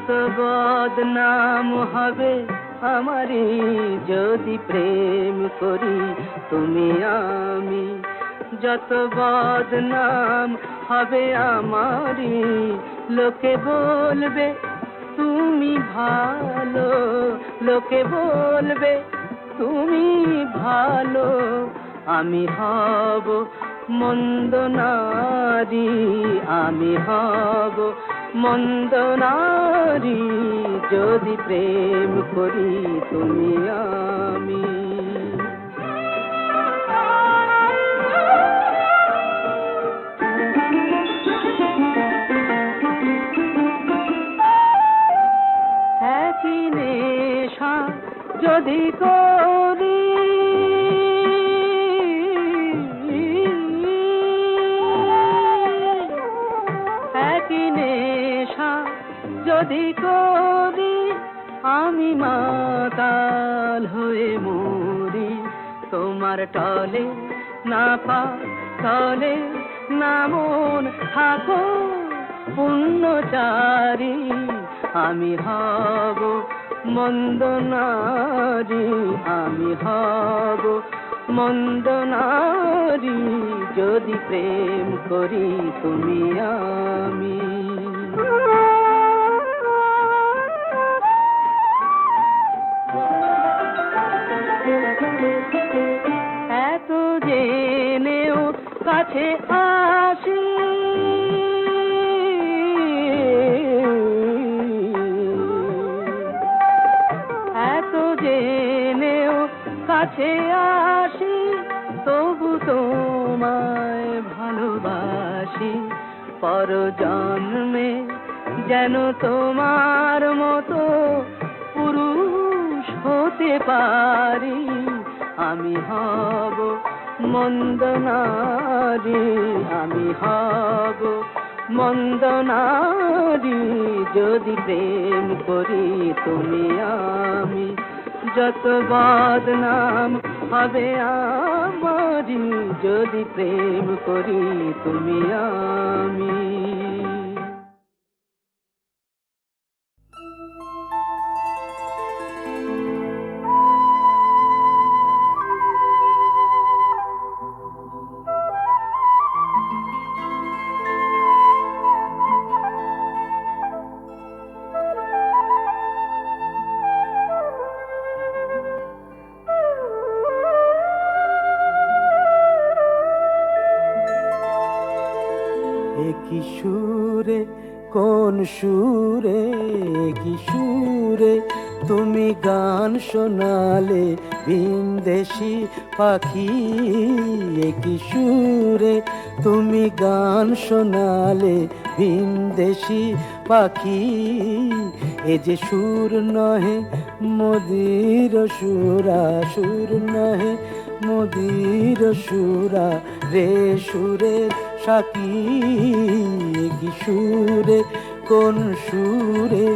যত বদনাম হবে আমারই যদি প্রেম করি তুমি আমি। যত বদনাম হবে আমারই লোকে বলবে, তুমি ভালো। লোকে বলবে, তুমি ভালো। আমি হব মন্দ নারী, আমি হব মন্দ নারী যদি প্রেম করি তুমি আমি। যদি করি যদি করি আমি মাতাল হয়ে মরি, তোমার টলে না পা টলে না মন থাকো, পুণ্যচারী আমি হব মন্দ নারী, আমি হব মন্দ নারী, যদি প্রেম করি তুমি আমি। কাছে আসি এত জেনেও কাছে আসি, তবু তোমায় ভালোবাসি। পর জন্মে যেন তোমার মতো পুরুষ হতে পারি, আমি হব মন্দ নারী আমি হব। মন্দ নারী যদি প্রেম করি তুমি আমি। যত বদনাম হবে আমারি যদি প্রেম করি তুমি আমি। সুরে, কি সুরে? তুমি গান শোনালে ভিনদেশি পাখি কি সুরে? তুমি গান শোনালে ভিনদেশি পাখি, এ যে সুর নহে মদির সুরা, সুর নহে মদির সুরা, রে সুরের সাকি কি সুরে? কোন সুরে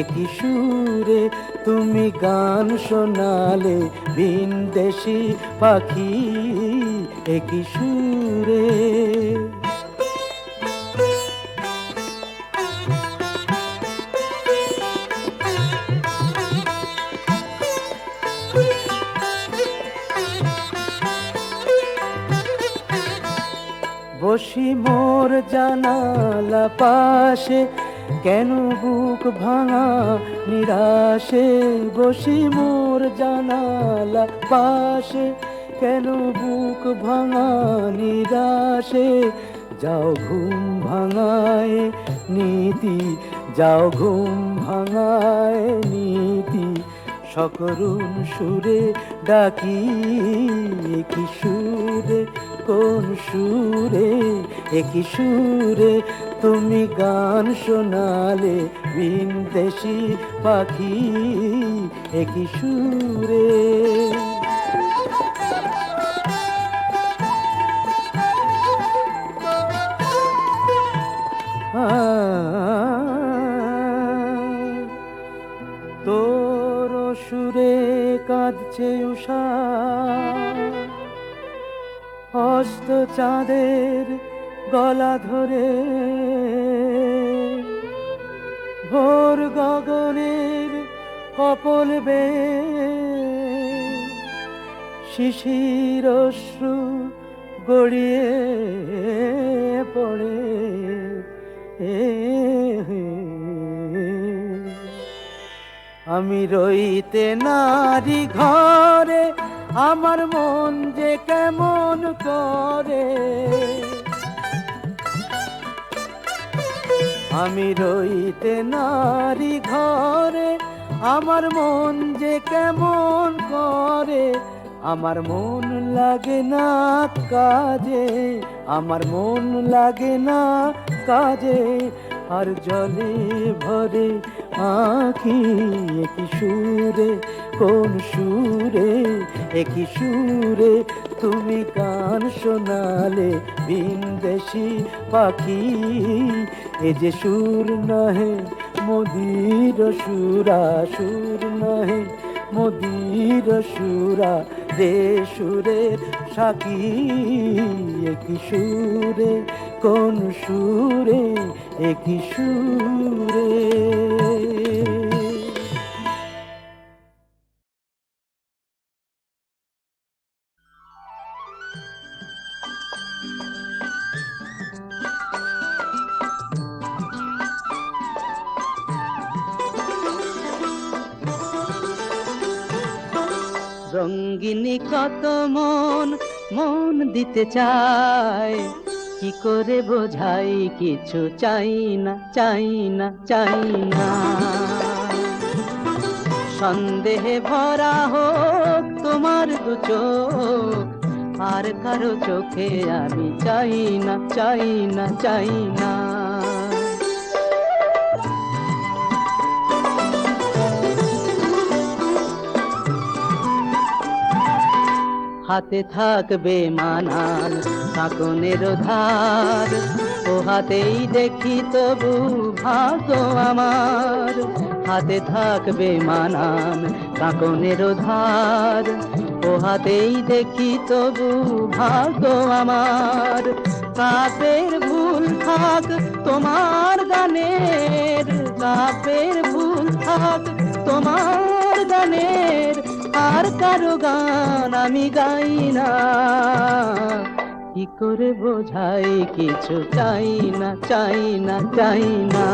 একই সুরে? তুমি গান শোনালে ভিনদেশি পাখি একই সুরে? বসি মোর জানালা পাশে কেন বুক ভাঙা? নিরাশে বসি মোর জানালা পাশে। কেন বুক ভাঙা? নিরাশে যাও ঘুম ভাঙায় নীতি, যাও ঘুম ভাঙায় নীতি। সকরুণ সুরে ডাকি কি সুরে কোন সুরে একই সুরে তুমি গান শোনালে বিন্দেশি পাখি একই সুরে। হস্ত চাঁদের গলা ধরে। ভোর গগনের কপল বে শিশির অশ্রু গড়িয়ে পড়ে। আমি রইতে নারী ঘরে আমার মন যে কেমন করে। আমি রইতে নারী ঘরে, আমার মন যে কেমন করে। আমার মন লাগে না কাজে, আমার মন লাগে না কাজে। আর জলে ভরে আঁখি একই সুরে কোন সুরে, একই সুরে তুমি গান শোনালে বিন্দেশি পাখি। এ যে সুর নহে মোদির সুরা, সুর নহে মোদির সুরা রে সুরে সাকি। একই সুরে কোন সুরে, একই সুরে। মন দিতে চায়। কি করে বোঝাই? কিছু চাই না চাই না চাই না। সন্দেহে ভরা হোক তোমার দু চোখ, আর কারও চোখে আমি চাই না চাই না চাই না। হাতে থাকবে মানান কাকনের ধার। ও হাতেই দেখি তবু ভাগ্য আমার। হাতে থাকবে মানান কাকনের ধার। ও হাতেই দেখি তবু ভাগ্য আমার। কাপের ভুল থাক তোমার গানের কাপের ভুল থাক তোমার গানের আর কারও গান আমি গাই না। কি করে বোঝাই কিছু চাই না চাই না চাই না।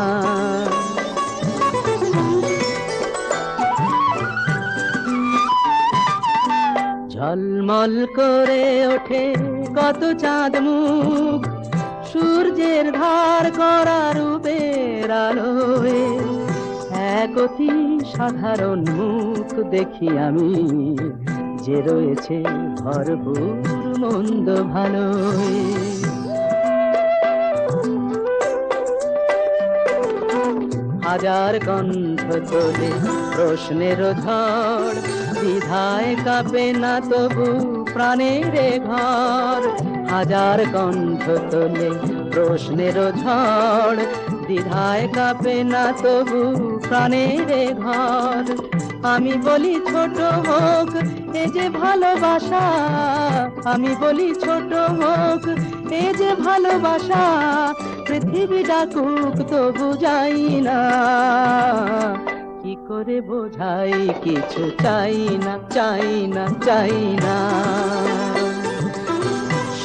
ঝলমল করে ওঠে কত চাঁদ মুখ, সূর্যের ধার করা রূপের আলোয়। এক অতি সাধারণ মুখ দেখি আমি, যে রয়েছে ভরপুর মন্দ ভালো। হাজার কণ্ঠ তোলে প্রশ্নের ঝড়, দ্বিধায় কাঁপে না তবু প্রাণের ঘর। হাজার কণ্ঠ তোলে প্রশ্নের ঝড়, দ্বিধায় কাঁপে না তবু প্রাণের ঘর। আমি বলি ছোট হোক, এ যে ভালোবাসা। আমি বলি ছোট হোক, এ যে ভালোবাসা। পৃথিবী ডাকুক তো বুঝাই না। কি করে বোঝাই, কিছু চাই না চাই না চাই না।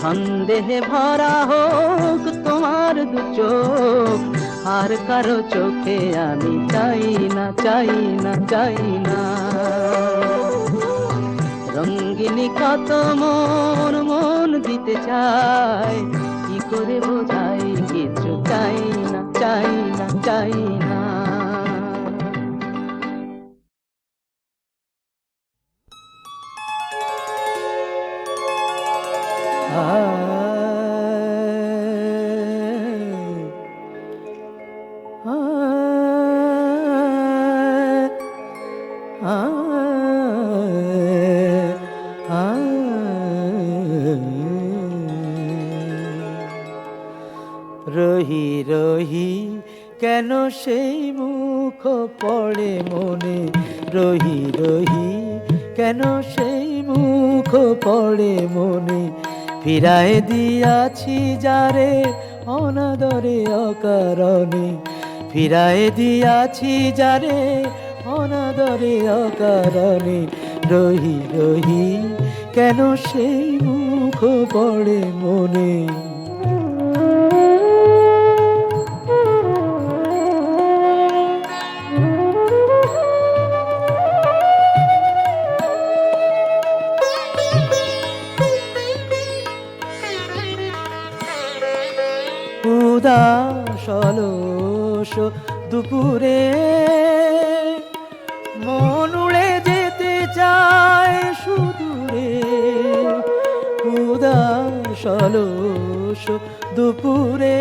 সন্দেহে ভরা হোক, তোমার দু চোখ। আর কারও চোখে আমি চাই না চাই না চাই না। রঙ্গিনী কত মন মন দিতে চায়, কি করে বোঝাই কিছু চাই না চাই না, চাই মনে ফিরায় দিয়াছি যারে অনাদরে অকারণে। ফিরায় দিয়াছি যারে অনাদরে অকারণে। রহি রহি, কেন সেই মুখ পড়ে মনে? উদাস অলস দুপুরে মন উড়ে যেতে চায় সুদূরে। উদাস অলস দুপুরে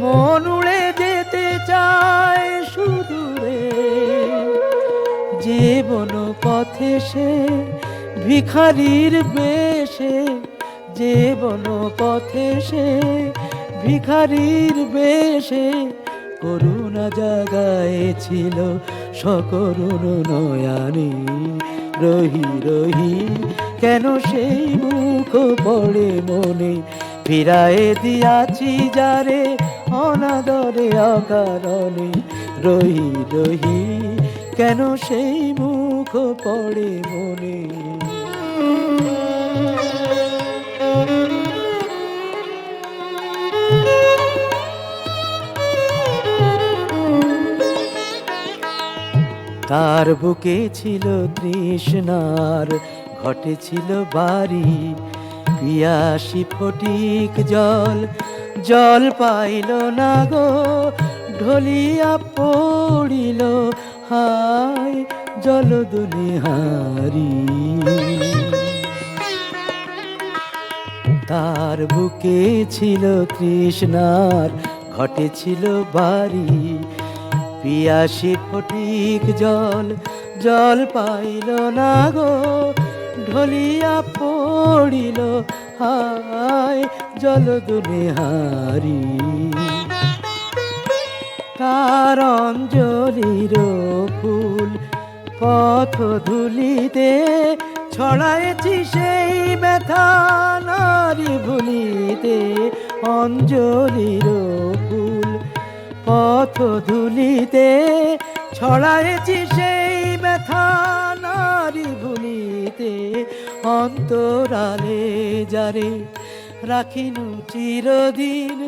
মন উড়ে যেতে চায় সুদূরে। জীবন পথে সে ভিখারির বেশে জীবন পথে সে ভিখারির বেশে করুণা জাগাইছিল সকরুণ নয়ানি। রহি রহি, কেন সেই মুখ পড়ে মনে? ফিরায়ে দিয়াছি যারে অনাদরে অকারণে। রহি রহি, কেন সেই মুখ পড়ে মনে? তার বুকে ছিল তৃষ্ণার? ঘটেছিল বাড়ি, পিয়াসি ফটিক জল। জল পাইল না গো, ঢলিয়া পড়িল, হায় জল দুনিহারি তার বুকে ছিল তৃষ্ণার, ঘটেছিল বাড়ি পিয়াসি ফটিক জল জল পাইল না গো, ঢলিয়া পড়িল হায়, জল দুনিহারি তার অঞ্জলির ফুল পথ ধুলিতে ছড়াইছি সেই ব্যথা নারী ভুলিতে, অঞ্জলির পথ ধুলিতে ছড়াইছি সেই ব্যথা নারী ভুলিতে। অন্তরালে যারে রাখিনু চিরদিন,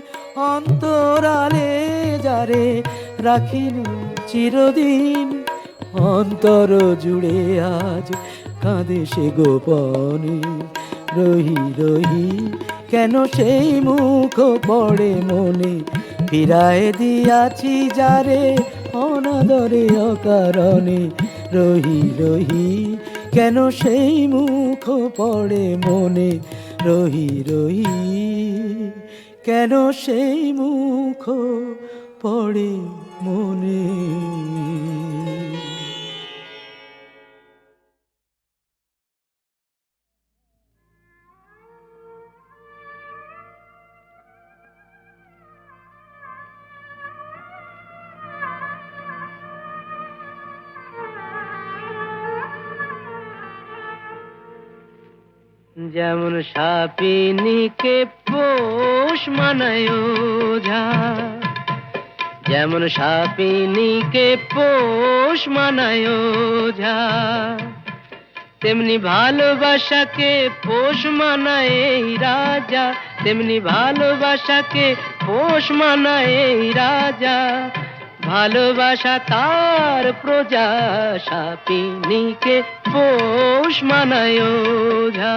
অন্তরালে যারে রাখিনু চিরদিন। অন্তর জুড়ে আজ কাঁদে সে গোপনে, রহি রহি কেন সেই মুখ পড়ে মনে? ফিরায় দিয়াছি যারে, অনাদরে অকারণে রহি রহি। কেন সেই মুখ পড়ে মনে রহি রহি? কেন সেই মুখ পড়ে মনে? যেমন সাপিনীকে পোষ মানায় ওঝা যেমন সাপিনীকে পোষ মানায় ওঝা তেমনি ভালোবাসাকে পোষ মানায় এই রাজা। তেমনি ভালোবাসাকে পোষ মানায় এই রাজা। ভালোবাসা তার প্রজা সাপিনীকে পোষ মানায় ওঝা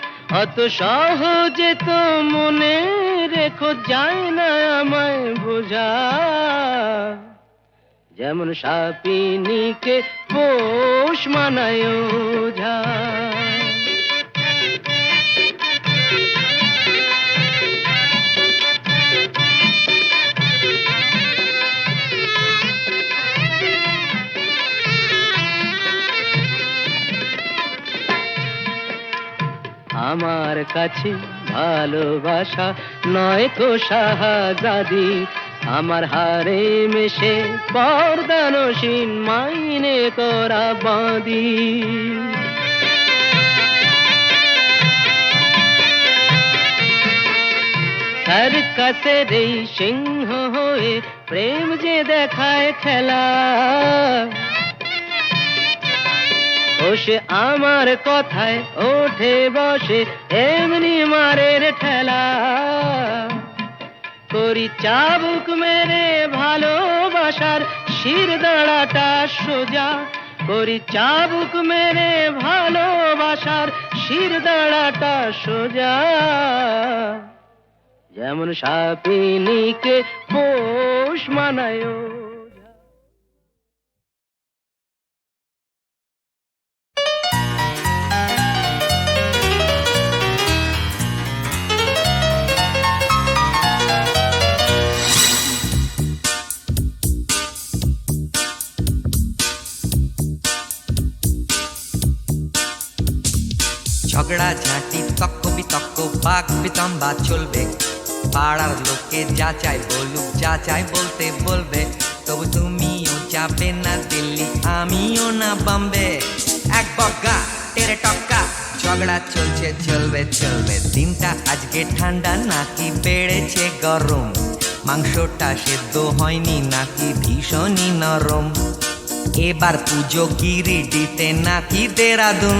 অত সহজে তো মনে রেখো যায় না আমায় বোঝা। যেমন সাপিনীকে পোষ মানায় ওঝা কাছে ভালোবাসা নয় তো শাহাজাদি। আমার হারে মেশে বরদানসীন মাইনে করা বাঁধি সার্কাসের এই সিংহ হয়ে প্রেম যে দেখায় খেলা সে আমার কথায় ওঠে বসে, এমনি মারের ঠেলা। করি চাবুক মেরে ভালোবাসার শির দাঁড়াটা সোজা। করি চাবুক মেরে ভালোবাসার শির দাঁড়াটা সোজা। যেমন সাপিনীকে পোষ মানায় ঝগড়া, ঝাঁটি, তক্ক বিতক্ক, বাক বিতম্বা চলবে। পাড়ার লোকে যা চাই বলুক, যা চাই বলতে বলবে। তবু তুমিও যাবে না দিল্লি, আমিও না বম্বে। এক বগা টেরে টক্কা, ঝগড়া চলছে, চলবে চলবে। দিনটা আজকে ঠান্ডা, নাকি বেড়েছে গরম? মাংসটা সেদ্ধ হয়নি, নাকি ভীষণই নরম? এবার পুজো গিরিডিতে নাকি দেরাদুন।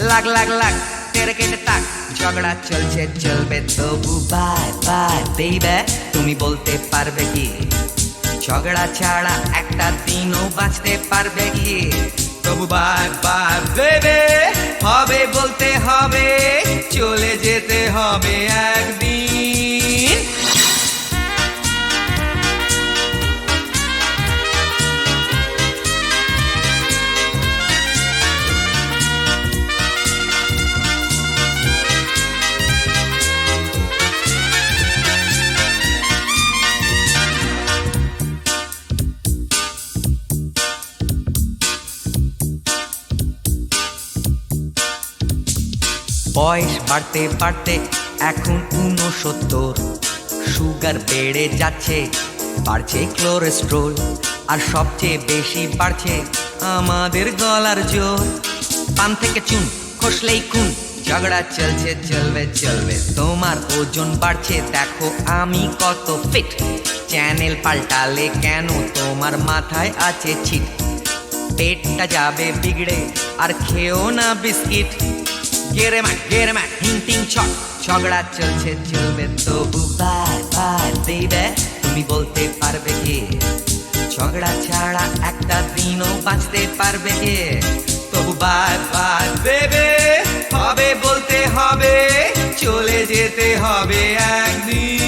লাগ লাগ লাগ তেরে কেটে তাক। ঝগড়া চলছে, চলবে তবু বাই বাই বেইবে তুমি বলতে পারবে কি? ঝগড়া ছাড়া একটা দিনও বাঁচতে পারবে কি? তবু বাই বাই বেবে হবে বলতে হবে, চলে যেতে হবে একদিন। বয়স বাড়তে বাড়তে এখন উনসত্তর সুগার বেড়ে যাচ্ছে, বাড়ছে ক্লোরেস্ট্রল আর সবচেয়ে বেশি বাড়ছে আমাদের গলার জোর। পান থেকে চুন, খসলেই খুন, ঝগড়া চলছে, চলবে চলবে, তোমার ওজন বাড়ছে। দেখো আমি কত ফিট চ্যানেল পাল্টালে কেন তোমার মাথায় আছে ছিট? পেটটা যাবে বিগড়ে, আর খেও না বিস্কিট। গেরে মা গেরে মা, টিং ঝগড়া চলছে, চলবে তবু বার বার দেবে তুমি বলতে পারবে কে? ঝগড়া ছাড়া একটা দিনও বাঁচতে পারবে কে? তবু বার বার দেবে হবে বলতে হবে, চলে যেতে হবে একদিন।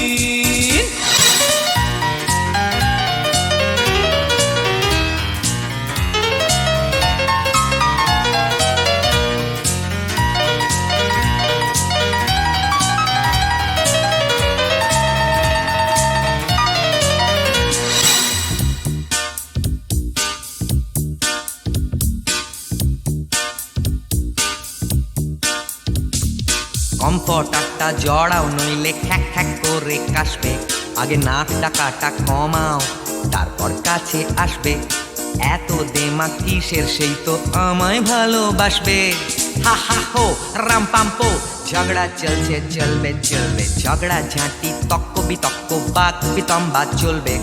কম্পটারটা জড়াও, নইলে খ্যাক খ্যাক করে কাশবে। আগে নাক টাকাটা কমাও, তারপর কাছে আসবে। এত দেমা কিসের, সেই তো আমায় ভালোবাসবে। হা হা, হো, রাম পাম্পো ঝগড়া চলছে, চলবে চলবে। ঝগড়া ঝাঁটি তক্ক বিতক্ক, বাক বিতম্বা চলবে।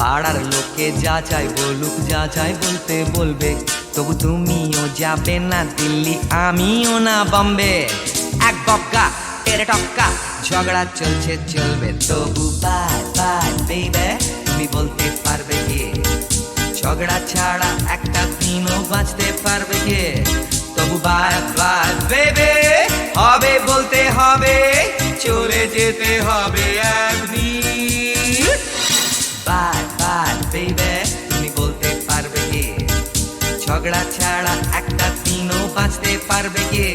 পাড়ার লোকে যা চাই বলুক, যা চাই বলতে বলবে। তবু তুমিও যাবে না দিল্লি, আমিও না বম্বে। এক বক্কা টেরে টক্কা, ঝগড়া চলছে, চলবে। তবু বাই বাই বেবে তুমি বলতে পারবে কে? ঝগড়া ছাড়া একটা দিনও বাঁচতে পারবে কে? তবু বাই বাই বেবে হবে বলতে হবে, চলে যেতে হবে একদিন বাই বেবে তুমি বলতে পারবে কে? ঝগড়া ছাড়া একটা দিনও বাঁচতে পারবে কে?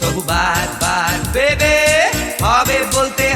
তবু বাই বেবে হবে বলতে